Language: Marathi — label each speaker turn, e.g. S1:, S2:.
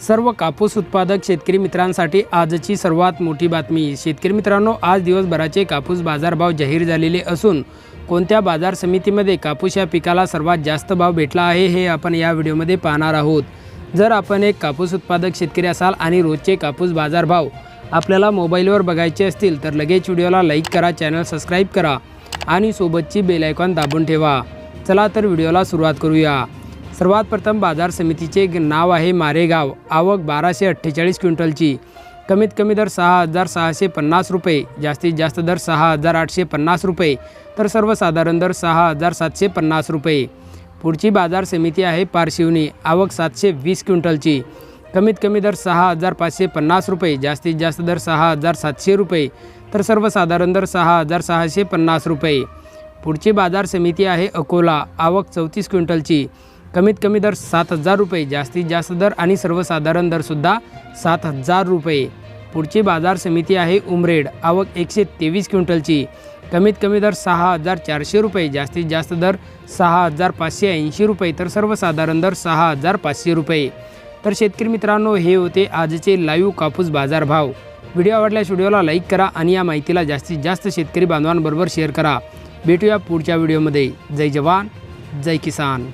S1: सर्व कापूस उत्पादक शेतकरी मित्रांसाठी आजची सर्वात मोठी बातमी. शेतकरी मित्रांनो आज दिवसभराचे कापूस बाजारभाव जाहीर झालेले असून कोणत्या बाजार समितीमध्ये कापूस या पिकाला सर्वात जास्त भाव भेटला आहे हे आपण या व्हिडिओमध्ये पाहणार आहोत. जर आपण एक कापूस उत्पादक शेतकरी असाल आणि रोजचे कापूस बाजारभाव आपल्याला मोबाईलवर बघायचे असतील तर लगेच व्हिडिओला लाईक करा चॅनल सबस्क्राईब करा आणि सोबतची बेल आयकॉन दाबून ठेवा. चला तर व्हिडिओला सुरुवात करूया. सर्वात प्रथम बाजार समितीचे नाव आहे मारेगाव. आवक बाराशे अठ्ठेचाळीस क्विंटलची. कमीत कमी दर सहा हजार सहाशे पन्नास रुपये. जास्तीत जास्त दर सहा हजार आठशे पन्नास रुपये. तर सर्वसाधारण दर सहा हजार सातशे पन्नास रुपये. पुढची बाजार समिती आहे पारशिवनी. आवक सातशे वीस क्विंटलची. कमीत कमी दर सहा हजार पाचशे पन्नास रुपये. जास्तीत जास्त दर सहा हजार सातशे रुपये. तर सर्वसाधारण दर सहा हजार सहाशे पन्नास रुपये. पुढची बाजार समिती आहे अकोला. आवक चौतीस क्विंटलची. कमीत कमी दर सात हजार रुपये जास्तीत जास्त दर आणि सर्वसाधारण दरसुद्धा सात हजार रुपये. पुढची बाजार समिती आहे उमरेड आवक एकशे तेवीस क्विंटलची. कमीत कमी दर सहा हजार चारशे रुपये जास्तीत जास्त दर सहा हजार पाचशे ऐंशी रुपये तर सर्वसाधारण दर सहा हजार पाचशे रुपये. तर शेतकरी मित्रांनो हे होते आजचे लाईव्ह कापूस बाजार भाव व्हिडिओ आवडल्यास व्हिडिओला लाईक करा आणि या माहितीला जास्तीत जास्त शेतकरी बांधवांबरोबर शेअर करा. भेटूया पुढच्या व्हिडिओमध्ये. जय जवान जय किसान.